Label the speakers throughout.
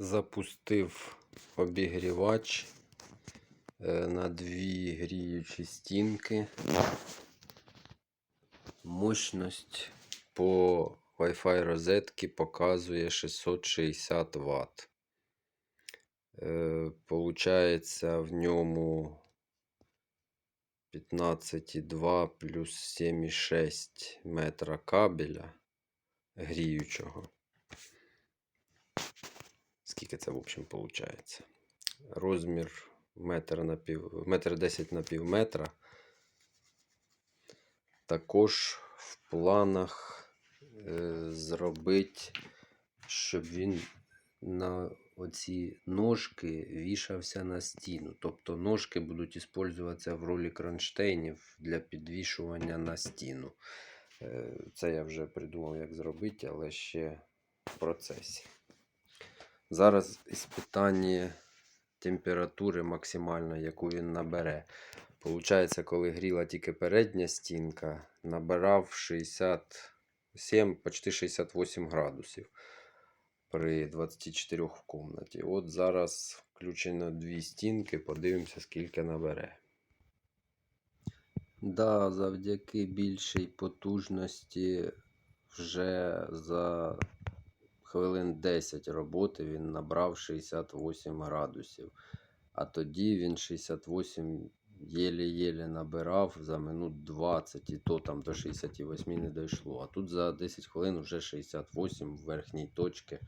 Speaker 1: Запустив обігрівач е, на дві гріючі стінки. Мощність по Wi-Fi розетки показує 660 Вт. Е, Получається в ньому 15,2 плюс 7,6 метра кабеля гріючого. Скільки це, в общем, виходить? Розмір метр на пів, метр 10 на пів метра. Також в планах е, зробити, щоб він на оці ножки вішався на стіну. Тобто ножки будуть використовуватися в ролі кронштейнів для підвішування на стіну. Е, Це я вже придумав, як зробити, але ще в процесі. Зараз іспитання температури максимальної, яку він набере. Получається, коли гріла тільки передня стінка, набирав 67, почти 68 градусів при 24 в кімнаті. От зараз включено дві стінки, подивимося, скільки набере. Да, завдяки більшій потужності вже за хвилин 10 роботи він набрав 68 градусів. А тоді він 68 єле-єле набирав за минут 20, і то там до 68 не дійшло. А тут за 10 хвилин вже 68 в верхній точці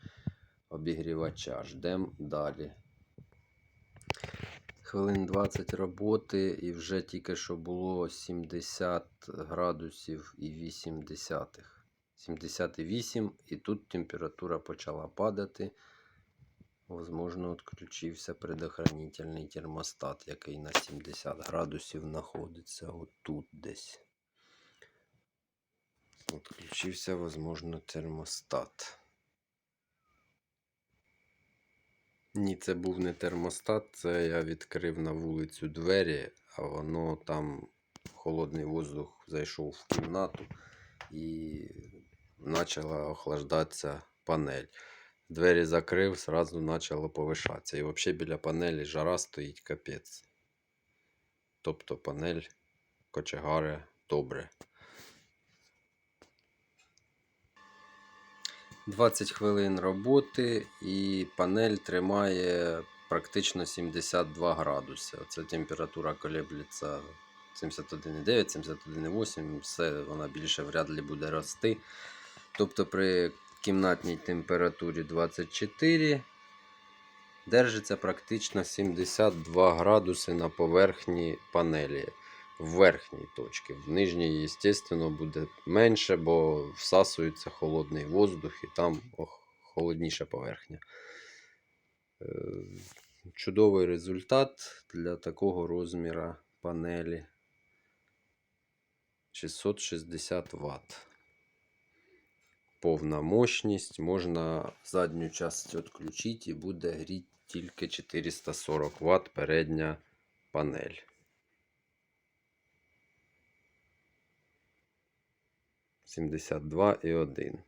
Speaker 1: обігрівача. Ждемо далі. Хвилин 20 роботи і вже тільки що було 70 градусів і 8 десятих. 78 і тут температура почала падати. Возможно, відключився предохранительний термостат, який на 70 градусів знаходиться отут десь. Відключився, возможно, термостат. Ні, це був не термостат, це я відкрив на вулицю двері, а воно там холодний воздух зайшов в кімнату і почала охлаждатися панель. Двері закрив, сразу почало повишатися. І взагалі біля панелі жара стоїть капець. Тобто панель кочегаре добре. 20 хвилин роботи і панель тримає практично 72 градуси. Оце температура колеблеться 71,9, 71,8, все вона більше вряд ли буде рости. Тобто при кімнатній температурі 24 держиться практично 72 градуси на поверхні панелі. В верхній точці. В нижній, звісно, буде менше, бо всасується холодний воздух і там холодніша поверхня. Е, Чудовий результат для такого розміра панелі 660 Вт. Повна мощність. Можна задню частину відключити і буде гріти тільки 440 Вт передня панель. Сімдесят два і один.